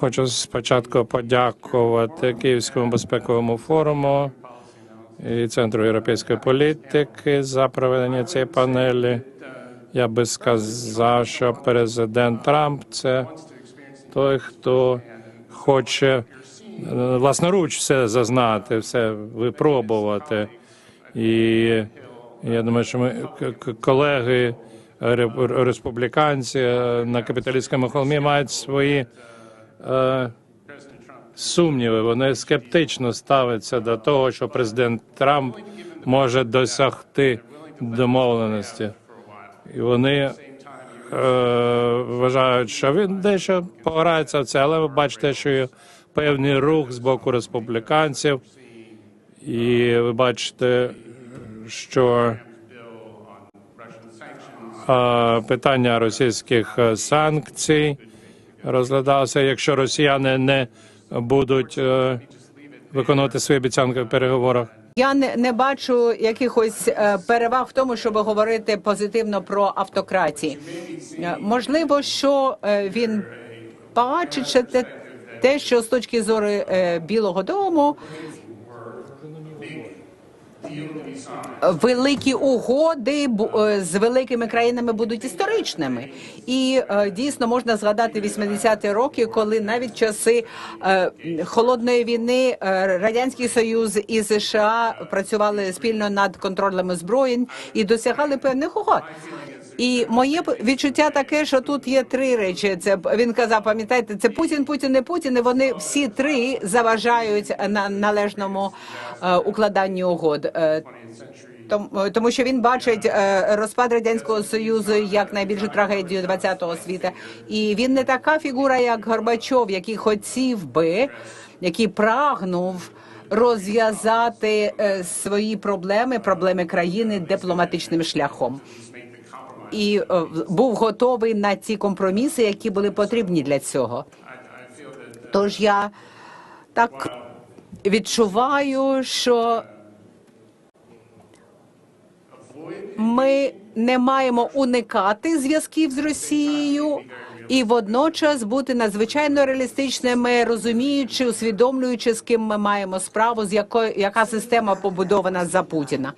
Хочу спочатку подякувати Київському безпековому форуму і Центру європейської політики за проведення цієї панелі. Я би сказав, що президент Трамп це той, хто хоче власноруч все зазнати, все випробувати. І я думаю, що ми колеги республіканці на капіталістському холмі мають свої сумніви. Вони скептично ставляться до того, що президент Трамп може досягти домовленості. І вони е, вважають, що він дещо пограється в це, але ви бачите, що є певний рух з боку республіканців, і ви бачите, що е, питання російських е, санкцій розглядалося. Якщо росіяни не будуть е, виконувати свої обіцянки в переговорах. Я не, не бачу якихось е, переваг в тому, щоб говорити позитивно про автократії. Е, можливо, що він бачить ще те, що з точки зору Білого Дому великі угоди е, з великими країнами будуть історичними, і е, дійсно можна згадати 80-ті роки, коли навіть часи е, холодної війни радянський союз і США працювали спільно над контролем озброєнь і досягали певних угод. І моє відчуття таке, що тут є три речі. Це він казав, пам'ятаєте, це Путін, Путін, не Путін. І вони всі три заважають на належному е, укладанню угод. Е, е, тому що він бачить розпад радянського союзу як найбільшу трагедію ХХ світу. І він не така фігура, як Горбачов, який хотів би, який прагнув. Розв'язати свої проблеми, проблеми країни дипломатичним шляхом, і е, був готовий на ці компроміси, які були потрібні для цього. Тож я так відчуваю, що ми не маємо уникати зв'язків з Росією і водночас бути надзвичайно реалістичними, розуміючи, усвідомлюючи, з ким ми маємо справу, з якою яка система побудована за Путіна.